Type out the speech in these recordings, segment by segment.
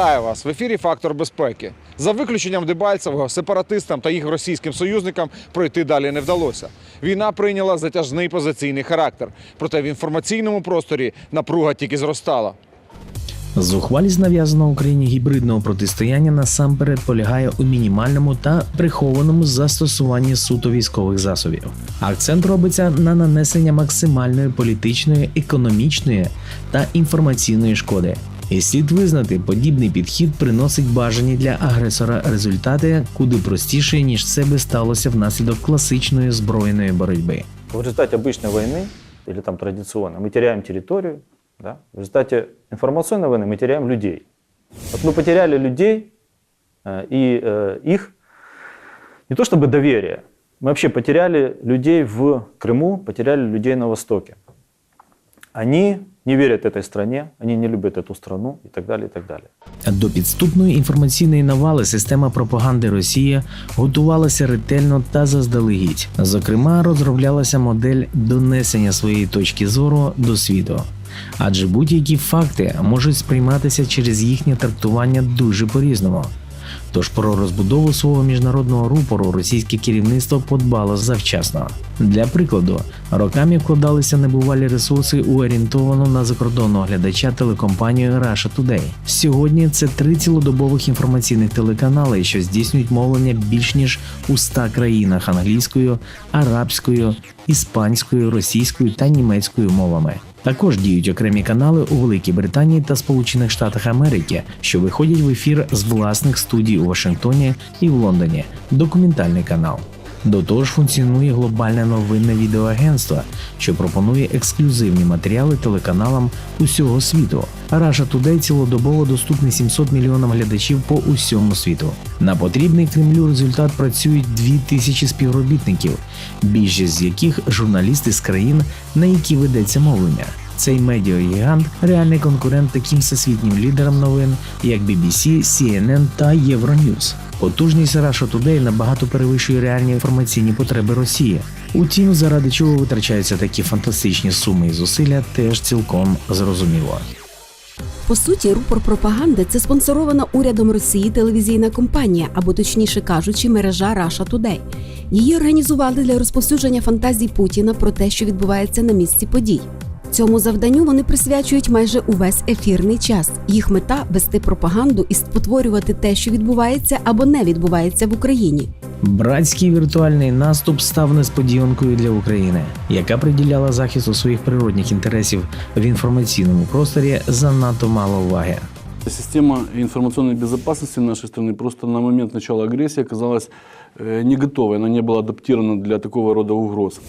Вітаю вас в ефірі Фактор безпеки. За виключенням Дебальцевого, сепаратистам та їх російським союзникам пройти далі не вдалося. Війна прийняла затяжний позиційний характер. Проте в інформаційному просторі напруга тільки зростала. Зухвалість нав'язаного Україні гібридного протистояння насамперед полягає у мінімальному та прихованому застосуванні суто військових засобів. Акцент робиться на нанесення максимальної політичної, економічної та інформаційної шкоди. І слід визнати, подібний підхід приносить бажані для агресора результати куди простіше, ніж це би сталося внаслідок класичної збройної боротьби. В результате обычной войны, или там традиционной, мы теряем территорию, да? в результате информационной войны мы теряем людей. Вот мы потеряли людей э, и э, их, не то чтобы доверие, мы вообще потеряли людей в Крыму, потеряли людей на Востоке. Они не верят этой стране, они не любят эту страну и так далее, и так далее. До підступної інформаційної навали система пропаганди Росії готувалася ретельно та заздалегідь. Зокрема, розроблялася модель донесення своєї точки зору до світу. Адже будь-які факти можуть сприйматися через їхнє трактування дуже по-різному. Тож про розбудову свого міжнародного рупору російське керівництво подбало завчасно. Для прикладу, роками вкладалися небувалі ресурси у орієнтовану на закордонного глядача телекомпанію Russia Today. Сьогодні це три цілодобових інформаційних телеканали, що здійснюють мовлення більш ніж у 100 країнах англійською, арабською, іспанською, російською та німецькою мовами. Також діють окремі канали у Великій Британії та Сполучених Штатах Америки, що виходять в ефір з власних студій у Вашингтоні і в Лондоні. Документальний канал. До того ж функціонує глобальне новинне відеоагентство, що пропонує ексклюзивні матеріали телеканалам усього світу. Russia Today цілодобово доступний 700 мільйонам глядачів по усьому світу. На потрібний Кремлю результат працюють 2000 співробітників, більшість з яких журналісти з країн, на які ведеться мовлення. Цей медіагігант реальний конкурент таким всесвітнім лідерам новин, як BBC, CNN та Euronews. Потужність Russia Today набагато перевищує реальні інформаційні потреби Росії. Утім, заради чого витрачаються такі фантастичні суми і зусилля, теж цілком зрозуміло. По суті, рупор пропаганди це спонсорована урядом Росії телевізійна компанія, або точніше кажучи, мережа Russia Today. Її організували для розповсюдження фантазій Путіна про те, що відбувається на місці подій. Цьому завданню вони присвячують майже увесь ефірний час. Їх мета вести пропаганду і спотворювати те, що відбувається або не відбувається в Україні. Братський віртуальний наступ став несподіванкою для України, яка приділяла захисту своїх природних інтересів в інформаційному просторі занадто мало уваги. Система информационной безопасности нашей страны просто на момент начала агрессии оказалась э, не готовой, она не была адаптирована для такого рода угроз.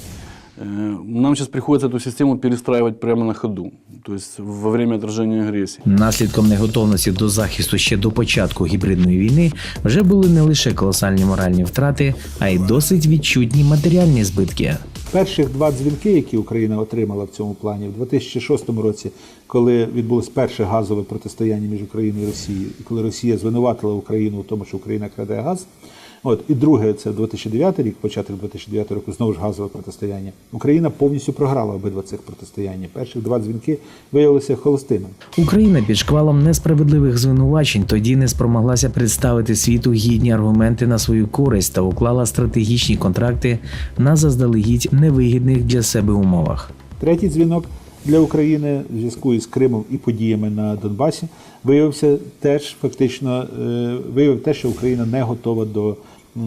Э, Нам сейчас приходится эту систему перестраивать прямо на ходу, то есть во время отражения агрессии. Наслідком неготовності до захисту ще до початку гібридної війни вже були не лише колосальні моральні втрати, а й досить відчутні матеріальні збитки. Перших два дзвінки, які Україна отримала в цьому плані, в 2006 році, коли відбулось перше газове протистояння між Україною і Росією, і коли Росія звинуватила Україну в тому, що Україна краде газ. От і друге, це 2009 рік, початок 2009 року, знову ж газове протистояння. Україна повністю програла обидва цих протистояння. Перших два дзвінки виявилися холостими. Україна під шквалом несправедливих звинувачень тоді не спромоглася представити світу гідні аргументи на свою користь та уклала стратегічні контракти на заздалегідь невигідних для себе умовах. Третій дзвінок для України в зв'язку із Кримом і подіями на Донбасі виявився теж фактично е, виявив те, що Україна не готова до е,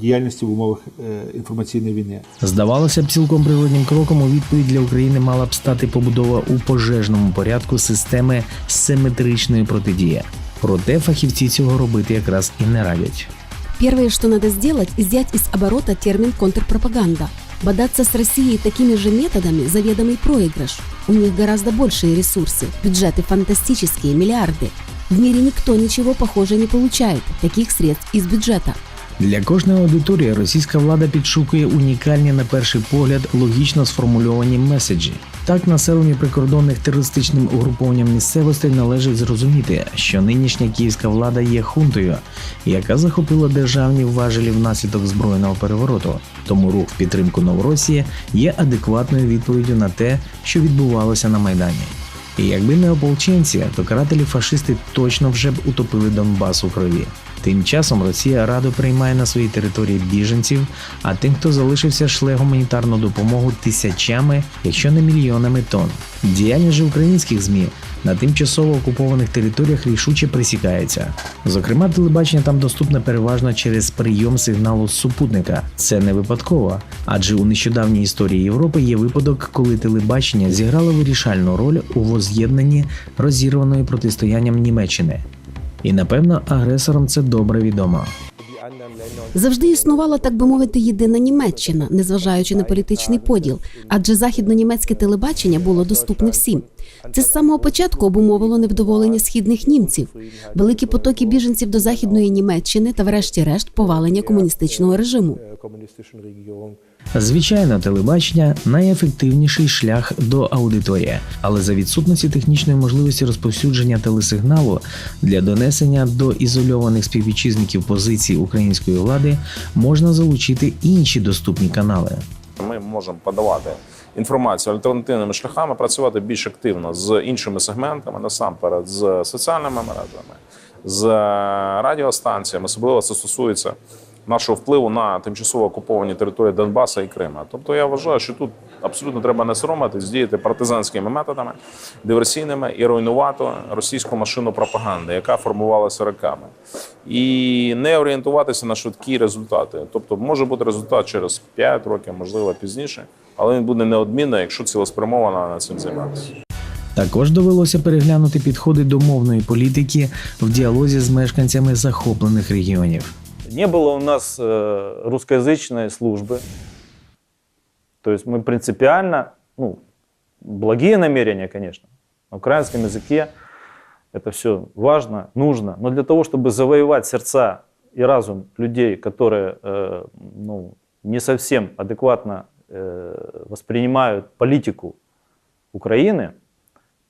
діяльності в умовах е, інформаційної війни. Здавалося б, цілком природнім кроком у відповідь для України мала б стати побудова у пожежному порядку системи симетричної протидії. Проте фахівці цього робити якраз і не радять. Первое, что надо сделать, изъять из оборота термин контрпропаганда. Бодаться с Россией такими же методами – заведомый проигрыш. У них гораздо большие ресурсы, бюджеты фантастические, миллиарды. В мире никто ничего похоже не получает, таких средств из бюджета. Для кожної аудиторії російська влада підшукує унікальні на перший погляд логічно сформульовані меседжі. Так, населенню прикордонних терористичним угрупованням місцевостей належить зрозуміти, що нинішня київська влада є хунтою, яка захопила державні важелі внаслідок збройного перевороту. Тому рух в підтримку Новоросії є адекватною відповіддю на те, що відбувалося на майдані. І якби не ополченці, то карателі фашисти точно вже б утопили Донбас у крові. Тим часом Росія радо приймає на своїй території біженців, а тим, хто залишився, шле гуманітарну допомогу тисячами, якщо не мільйонами тонн. Діяльність же українських ЗМІ на тимчасово окупованих територіях рішуче присікається. Зокрема, телебачення там доступне переважно через прийом сигналу супутника. Це не випадково, адже у нещодавній історії Європи є випадок, коли телебачення зіграло вирішальну роль у воз'єднанні розірваної протистоянням Німеччини. І напевно агресорам це добре відомо. Завжди існувала, так би мовити, єдина Німеччина, незважаючи на політичний поділ, адже західно-німецьке телебачення було доступне всім. Це з самого початку обумовило невдоволення східних німців, великі потоки біженців до західної Німеччини та, врешті-решт, повалення комуністичного режиму. Звичайно, телебачення найефективніший шлях до аудиторії, але за відсутності технічної можливості розповсюдження телесигналу для донесення до ізольованих співвітчизників позицій української влади можна залучити інші доступні канали. Ми можемо подавати інформацію альтернативними шляхами, працювати більш активно з іншими сегментами, насамперед з соціальними мережами, з радіостанціями. Особливо це стосується нашого впливу на тимчасово окуповані території Донбаса і Крима. Тобто я вважаю, що тут абсолютно треба не соромитись, діяти партизанськими методами, диверсійними і руйнувати російську машину пропаганди, яка формувалася роками, і не орієнтуватися на швидкі результати. Тобто, може бути результат через 5 років, можливо, пізніше, але він буде неодмінно, якщо цілеспрямовано над цим займатися. Також довелося переглянути підходи до мовної політики в діалозі з мешканцями захоплених регіонів. Не было у нас э, русскоязычной службы. То есть мы принципиально, ну, благие намерения, конечно. На украинском языке это все важно, нужно. Но для того, чтобы завоевать сердца и разум людей, которые э, ну, не совсем адекватно э, воспринимают политику Украины,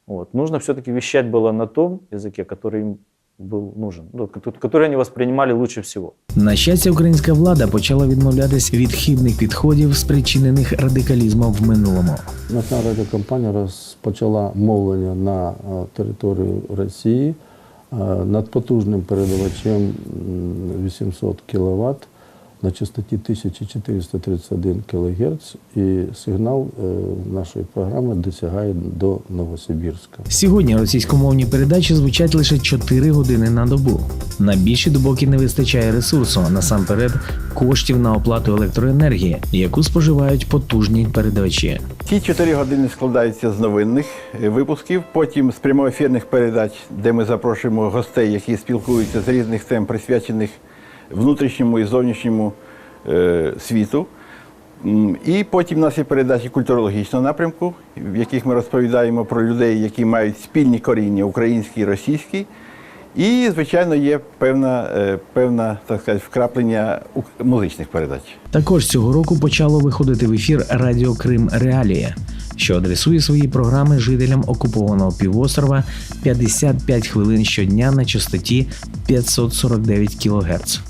вот, нужно все-таки вещать было на том языке, который им был нужен, ну, ко- который они воспринимали лучше всего. На щастя, українська влада почала відмовлятись від хибних підходів, спричинених радикалізмом в минулому. Національна радіокомпанія розпочала мовлення на е, територію Росії е, над потужним передавачем м, 800 кВт на частоті 1431 кГц, і сигнал е, нашої програми досягає до Новосибірська. Сьогодні російськомовні передачі звучать лише 4 години на добу. На більші добоки не вистачає ресурсу, насамперед коштів на оплату електроенергії, яку споживають потужні передавачі. Ці чотири години складаються з новинних е, випусків, потім з прямоефірних передач, де ми запрошуємо гостей, які спілкуються з різних тем, присвячених внутрішньому і зовнішньому е, світу. І потім у нас є передачі культурологічного напрямку, в яких ми розповідаємо про людей, які мають спільні коріння українські і російські. І, звичайно, є певна, е, певна так сказати, вкраплення музичних передач. Також цього року почало виходити в ефір Радіо Крим Реалія, що адресує свої програми жителям окупованого півострова 55 хвилин щодня на частоті 549 кГц.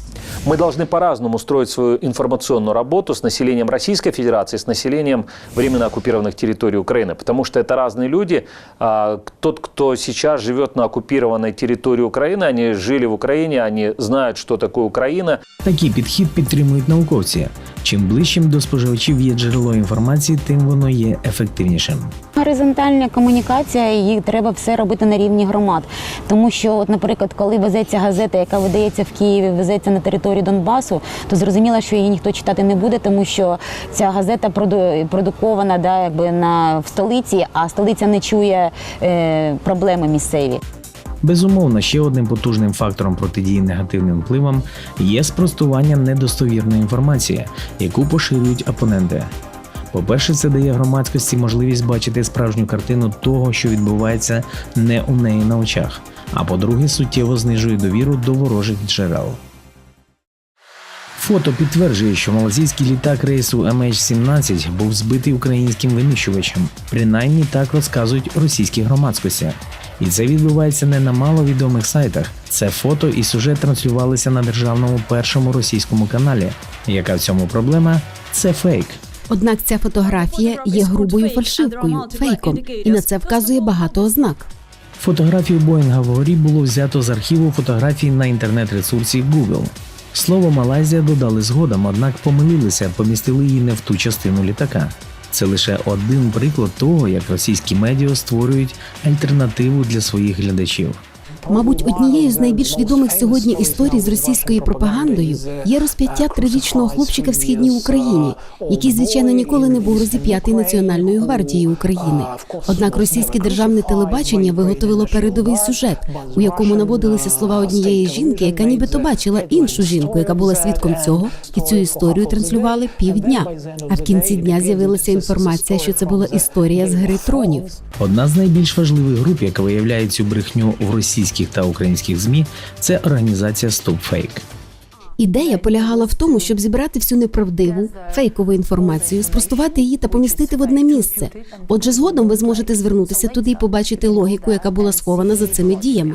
Мы должны по-разному строить свою информационную работу с населением Российской Федерации, с населением временно оккупированных территорий Украины, потому что это разные люди. А, Тот, кто сейчас живет на оккупированной территории Украины, они жили в Украине, они знают, что такое Украина. Такий підхід підтримують науковці. Чим ближчим до споживачів є джерело інформації, тим воно є ефективнішим. Горизонтальна комунікація, її треба все робити на рівні громад. Тому що, от, наприклад, коли везеться газета, яка видається в Києві, везеться на територію Донбасу, то зрозуміло, що її ніхто читати не буде, тому що ця газета продукована да, якби на в столиці, а столиця не чує е, проблеми місцеві. Безумовно, ще одним потужним фактором протидії негативним впливам є спростування недостовірної інформації, яку поширюють опоненти. По-перше, це дає громадськості можливість бачити справжню картину того, що відбувається не у неї на очах. А по-друге, суттєво знижує довіру до ворожих джерел. Фото підтверджує, що малазійський літак рейсу MH17 був збитий українським винищувачем. Принаймні так розказують російські громадськості. І це відбувається не на маловідомих сайтах. Це фото і сюжет транслювалися на державному першому російському каналі. Яка в цьому проблема? Це фейк. Однак ця фотографія є грубою фальшивкою, фейком, і на це вказує багато ознак. Фотографію Боїнга вгорі було взято з архіву фотографій на інтернет-ресурсі Google. Слово Малайзія додали згодом, однак помилилися, помістили її не в ту частину літака. Це лише один приклад того, як російські медіа створюють альтернативу для своїх глядачів. Мабуть, однією з найбільш відомих сьогодні історій з російською пропагандою є розп'яття трирічного хлопчика в східній Україні, який, звичайно, ніколи не був розіп'ятий Національною гвардією України. Однак російське державне телебачення виготовило передовий сюжет, у якому наводилися слова однієї жінки, яка нібито бачила іншу жінку, яка була свідком цього, і цю історію транслювали півдня. А в кінці дня з'явилася інформація, що це була історія з гри тронів. Одна з найбільш важливих груп, яка виявляє цю брехню в російських та українських змі, це організація StopFake. Ідея полягала в тому, щоб зібрати всю неправдиву фейкову інформацію, спростувати її та помістити в одне місце. Отже, згодом ви зможете звернутися туди і побачити логіку, яка була схована за цими діями.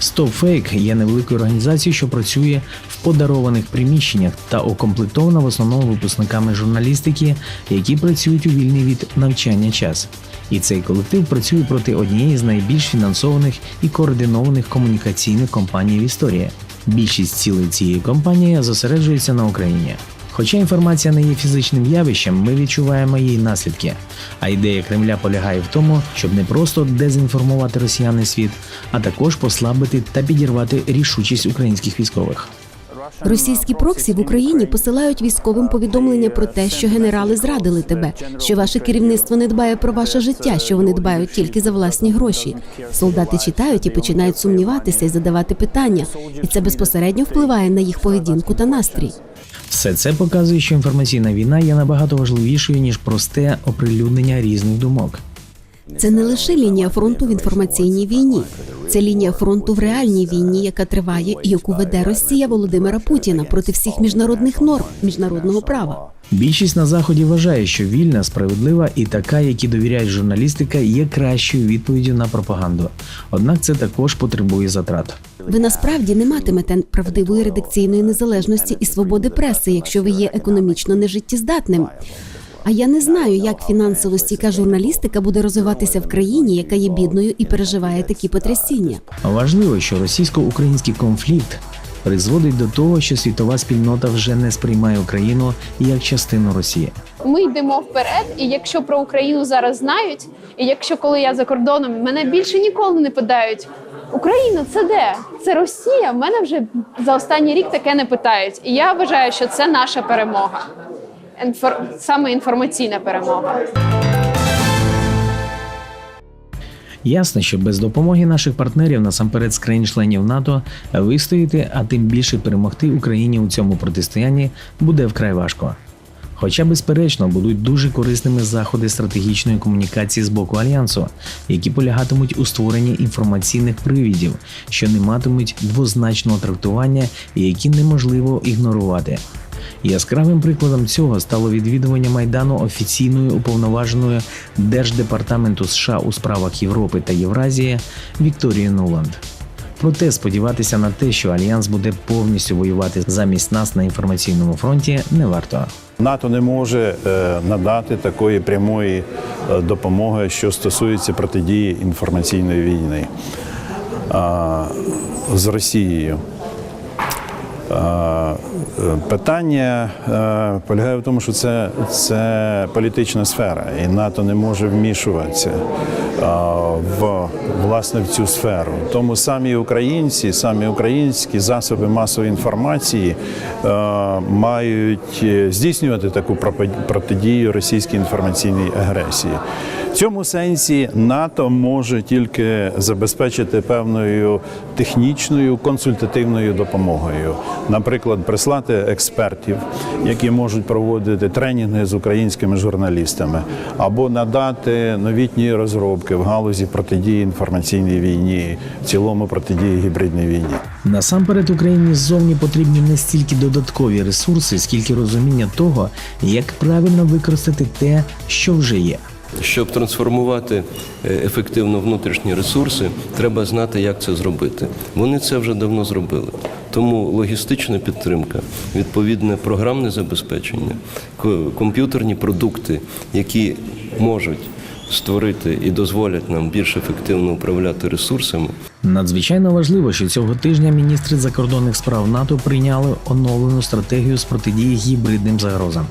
StopFake є невеликою організацією, що працює в подарованих приміщеннях та укомплектована в основному випускниками журналістики, які працюють у вільний від навчання час. І цей колектив працює проти однієї з найбільш фінансованих і координованих комунікаційних компаній в історії. Більшість цілей цієї компанії зосереджується на Україні. Хоча інформація не є фізичним явищем, ми відчуваємо її наслідки. А ідея Кремля полягає в тому, щоб не просто дезінформувати росіян і світ, а також послабити та підірвати рішучість українських військових. Російські проксі в Україні посилають військовим повідомлення про те, що генерали зрадили тебе, що ваше керівництво не дбає про ваше життя, що вони дбають тільки за власні гроші. Солдати читають і починають сумніватися і задавати питання, і це безпосередньо впливає на їх поведінку та настрій. Все це показує, що інформаційна війна є набагато важливішою ніж просте оприлюднення різних думок. Це не лише лінія фронту в інформаційній війні, це лінія фронту в реальній війні, яка триває і яку веде Росія Володимира Путіна проти всіх міжнародних норм міжнародного права. Більшість на заході вважає, що вільна, справедлива і така, які довіряють журналістика, є кращою відповіддю на пропаганду. Однак це також потребує затрат. Ви насправді не матимете правдивої редакційної незалежності і свободи преси, якщо ви є економічно нежиттєздатним. А я не знаю, як фінансово стійка журналістика буде розвиватися в країні, яка є бідною і переживає такі потрясіння. Важливо, що російсько-український конфлікт призводить до того, що світова спільнота вже не сприймає Україну як частину Росії. Ми йдемо вперед, і якщо про Україну зараз знають, і якщо коли я за кордоном мене більше ніколи не питають. Україна це де? Це Росія. Мене вже за останній рік таке не питають. І я вважаю, що це наша перемога. Інфор... Саме інформаційна перемога. Ясно, що без допомоги наших партнерів, насамперед з країн-членів НАТО, вистояти, а тим більше перемогти Україні у цьому протистоянні буде вкрай важко. Хоча, безперечно, будуть дуже корисними заходи стратегічної комунікації з боку альянсу, які полягатимуть у створенні інформаційних привідів, що не матимуть двозначного трактування і які неможливо ігнорувати. Яскравим прикладом цього стало відвідування майдану офіційною уповноваженою Держдепартаменту США у справах Європи та Євразії Вікторією Нуланд. Проте сподіватися на те, що альянс буде повністю воювати замість нас на інформаційному фронті, не варто. НАТО не може е, надати такої прямої е, допомоги, що стосується протидії інформаційної війни з Росією. Е, Питання е, полягає в тому, що це, це політична сфера, і НАТО не може вмішуватися в власне в цю сферу. Тому самі українці, самі українські засоби масової інформації е, мають е, здійснювати таку протидію російській інформаційній агресії. В цьому сенсі НАТО може тільки забезпечити певною технічною консультативною допомогою, наприклад, прислати експертів, які можуть проводити тренінги з українськими журналістами, або надати новітні розробки в галузі протидії інформаційній війні, в цілому протидії гібридній війні. Насамперед Україні ззовні потрібні не стільки додаткові ресурси, скільки розуміння того, як правильно використати те, що вже є. Щоб трансформувати е, ефективно внутрішні ресурси, треба знати, як це зробити. Вони це вже давно зробили. Тому логістична підтримка, відповідне програмне забезпечення, комп'ютерні продукти, які можуть створити і дозволять нам більш ефективно управляти ресурсами, Надзвичайно важливо, що цього тижня міністри закордонних справ НАТО прийняли оновлену стратегію з протидії гібридним загрозам.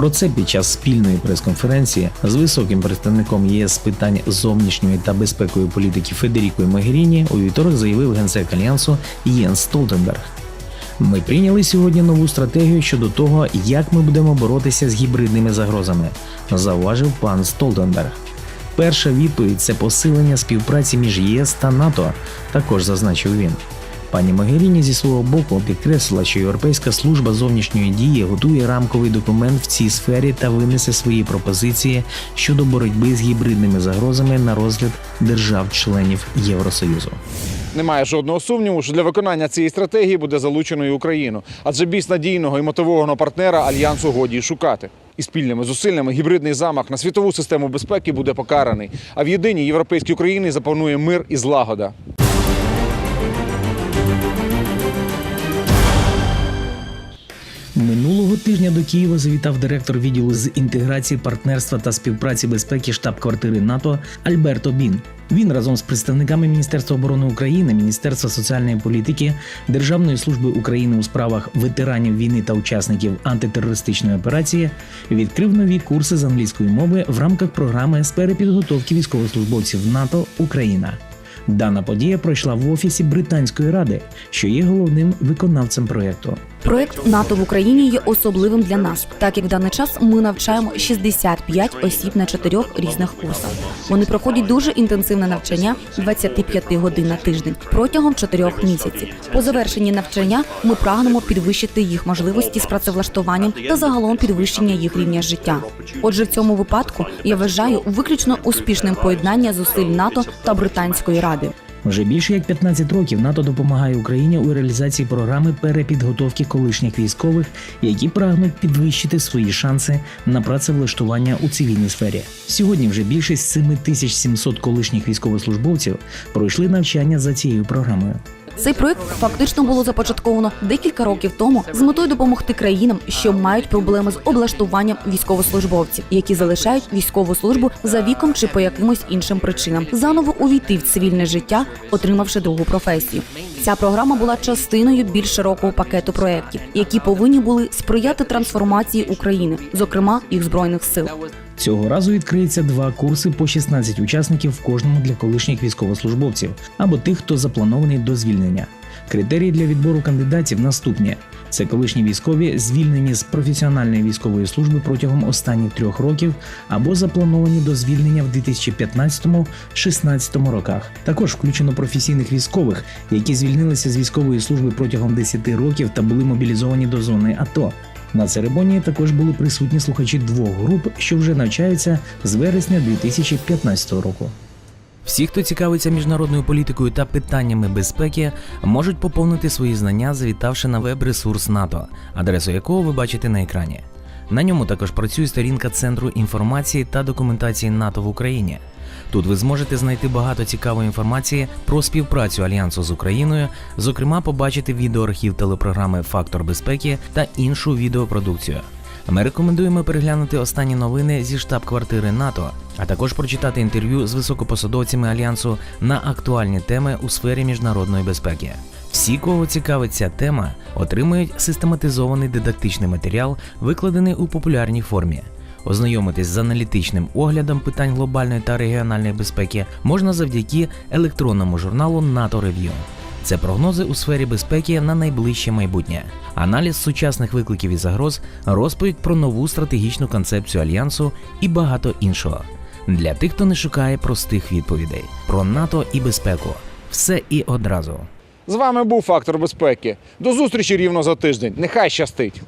Про це під час спільної прес-конференції з високим представником ЄС з питань зовнішньої та безпекової політики Федерікою Магеріні у вівторок заявив генсек альянсу Єнс Столтенберг. Ми прийняли сьогодні нову стратегію щодо того, як ми будемо боротися з гібридними загрозами, зауважив пан Столтенберг. Перша відповідь це посилення співпраці між ЄС та НАТО, також зазначив він. Пані Могеріні зі свого боку підкреслила, що Європейська служба зовнішньої дії готує рамковий документ в цій сфері та винесе свої пропозиції щодо боротьби з гібридними загрозами на розгляд держав-членів Євросоюзу. Немає жодного сумніву, що для виконання цієї стратегії буде залучено і Україну, адже більш надійного і мотивованого партнера альянсу годі шукати. І спільними зусиллями гібридний замах на світову систему безпеки буде покараний. А в єдиній європейській Україні запанує мир і злагода. Тижня до Києва завітав директор відділу з інтеграції партнерства та співпраці безпеки штаб-квартири НАТО Альберто Бін. Він разом з представниками Міністерства оборони України, Міністерства соціальної політики, Державної служби України у справах ветеранів війни та учасників антитерористичної операції відкрив нові курси з англійської мови в рамках програми з перепідготовки військовослужбовців НАТО Україна. Дана подія пройшла в офісі Британської ради, що є головним виконавцем проєкту. Проект НАТО в Україні є особливим для нас, так як в даний час ми навчаємо 65 осіб на чотирьох різних курсах. Вони проходять дуже інтенсивне навчання 25 годин на тиждень протягом чотирьох місяців. По завершенні навчання ми прагнемо підвищити їх можливості з працевлаштуванням та загалом підвищення їх рівня життя. Отже, в цьому випадку я вважаю виключно успішним поєднання зусиль НАТО та Британської ради. Вже більше як 15 років НАТО допомагає Україні у реалізації програми перепідготовки колишніх військових, які прагнуть підвищити свої шанси на працевлаштування у цивільній сфері. Сьогодні вже більше 7700 колишніх військовослужбовців пройшли навчання за цією програмою. Цей проект фактично було започатковано декілька років тому з метою допомогти країнам, що мають проблеми з облаштуванням військовослужбовців, які залишають військову службу за віком чи по якимось іншим причинам, заново увійти в цивільне життя, отримавши другу професію. Ця програма була частиною більш широкого пакету проєктів, які повинні були сприяти трансформації України, зокрема їх збройних сил. Цього разу відкриється два курси по 16 учасників в кожному для колишніх військовослужбовців або тих, хто запланований до звільнення. Критерії для відбору кандидатів наступні: це колишні військові, звільнені з професіональної військової служби протягом останніх трьох років, або заплановані до звільнення в 2015-16 роках. Також включено професійних військових, які звільнилися з військової служби протягом 10 років та були мобілізовані до зони АТО. На церемонії також були присутні слухачі двох груп, що вже навчаються з вересня 2015 року. Всі, хто цікавиться міжнародною політикою та питаннями безпеки, можуть поповнити свої знання, завітавши на веб-ресурс НАТО, адресу якого ви бачите на екрані. На ньому також працює сторінка Центру інформації та документації НАТО в Україні. Тут ви зможете знайти багато цікавої інформації про співпрацю альянсу з Україною, зокрема, побачити відеоархів телепрограми Фактор безпеки та іншу відеопродукцію. Ми рекомендуємо переглянути останні новини зі штаб-квартири НАТО, а також прочитати інтерв'ю з високопосадовцями альянсу на актуальні теми у сфері міжнародної безпеки. Всі, кого цікавить ця тема, отримують систематизований дидактичний матеріал, викладений у популярній формі. Ознайомитись з аналітичним оглядом питань глобальної та регіональної безпеки можна завдяки електронному журналу НАТО Рев'ю. Це прогнози у сфері безпеки на найближче майбутнє, аналіз сучасних викликів і загроз, розповідь про нову стратегічну концепцію альянсу і багато іншого. Для тих, хто не шукає простих відповідей про НАТО і безпеку. Все і одразу. З вами був фактор безпеки. До зустрічі рівно за тиждень. Нехай щастить!